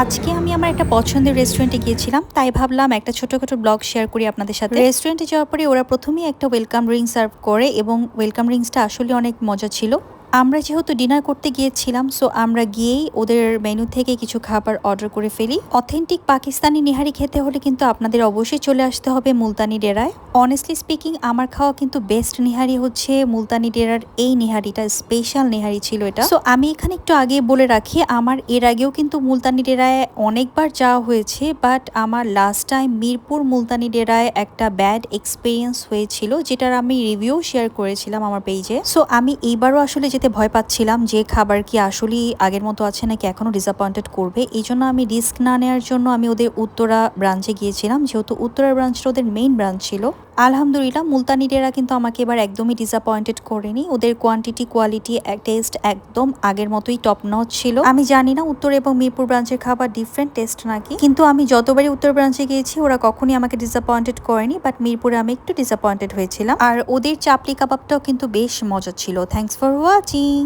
আজকে আমি আমার একটা পছন্দের রেস্টুরেন্টে গিয়েছিলাম, তাই ভাবলাম একটা ছোটোখাটো ব্লগ শেয়ার করি আপনাদের সাথে। রেস্টুরেন্টে যাওয়ার পরে ওরা প্রথমেই একটা ওয়েলকাম ড্রিঙ্ক সার্ভ করে এবং ওয়েলকাম রিংসটা আসলে অনেক মজা ছিল। আমরা যেহেতু ডিনার করতে গিয়েছিলাম সো আমরা গিয়েই ওদের মেনু থেকে কিছু খাবার অর্ডার করে ফেলি। অথেন্টিক পাকিস্তানি নিহারি খেতে হলে কিন্তু আপনাদের অবশ্যই চলে আসতে হবে মুলতানি ডেরায়। অনেস্টলি স্পিকিং আমার খাওয়া কিন্তু বেস্ট নিহারি হচ্ছে মুলতানি ডেরার এই নিহারিটা স্পেশাল নিহারি ছিল এটা। সো আমি এখানে একটু আগে বলে রাখি, আমার এর আগেও কিন্তু মুলতানি ডেরায় অনেকবার যাওয়া হয়েছে বাট আমার লাস্ট টাইম মিরপুর মুলতানি ডেরায় একটা ব্যাড এক্সপিরিয়েন্স হয়েছিল, যেটার আমি রিভিউ শেয়ার করেছিলাম আমার পেজে সো আমি এইবারও আসলে যেতে ভয় পাচ্ছিলাম যে খাবার কি আসলেই আগের মতো আছে নাকি এখনও ডিসঅ্যাপয়েন্টেড করবে। এই জন্য আমি রিস্ক না নেওয়ার জন্য আমি ওদের উত্তরা ব্রাঞ্চে গিয়েছিলাম। যেহেতু উত্তরা ব্রাঞ্চটা ওদের মেইন ব্রাঞ্চ ছিল। আলহামদুলিল্লাহ মুলতানি ডেরা কিন্তু আমাকে এবার একদমই ডিসঅ্যাপয়েন্টেড করেনি। ওদের কোয়ান্টিটি কোয়ালিটি টেস্ট একদম আগের মতোই টপ নচ ছিল। আমি জানি না উত্তর এবং মিরপুর ব্রাঞ্চের খাবার ডিফারেন্ট টেস্ট নাকি। কিন্তু আমি যতবারই উত্তর ব্রাঞ্চে গিয়েছি, ওরা কখনই আমাকে ডিসঅ্যাপয়েন্টেড করেনি বাট মিরপুরে আমি একটু ডিসঅ্যাপয়েন্টেড হয়েছিলাম। আর ওদের চাপলি কাবাবটাও কিন্তু বেশ মজা ছিল। Thanks for watching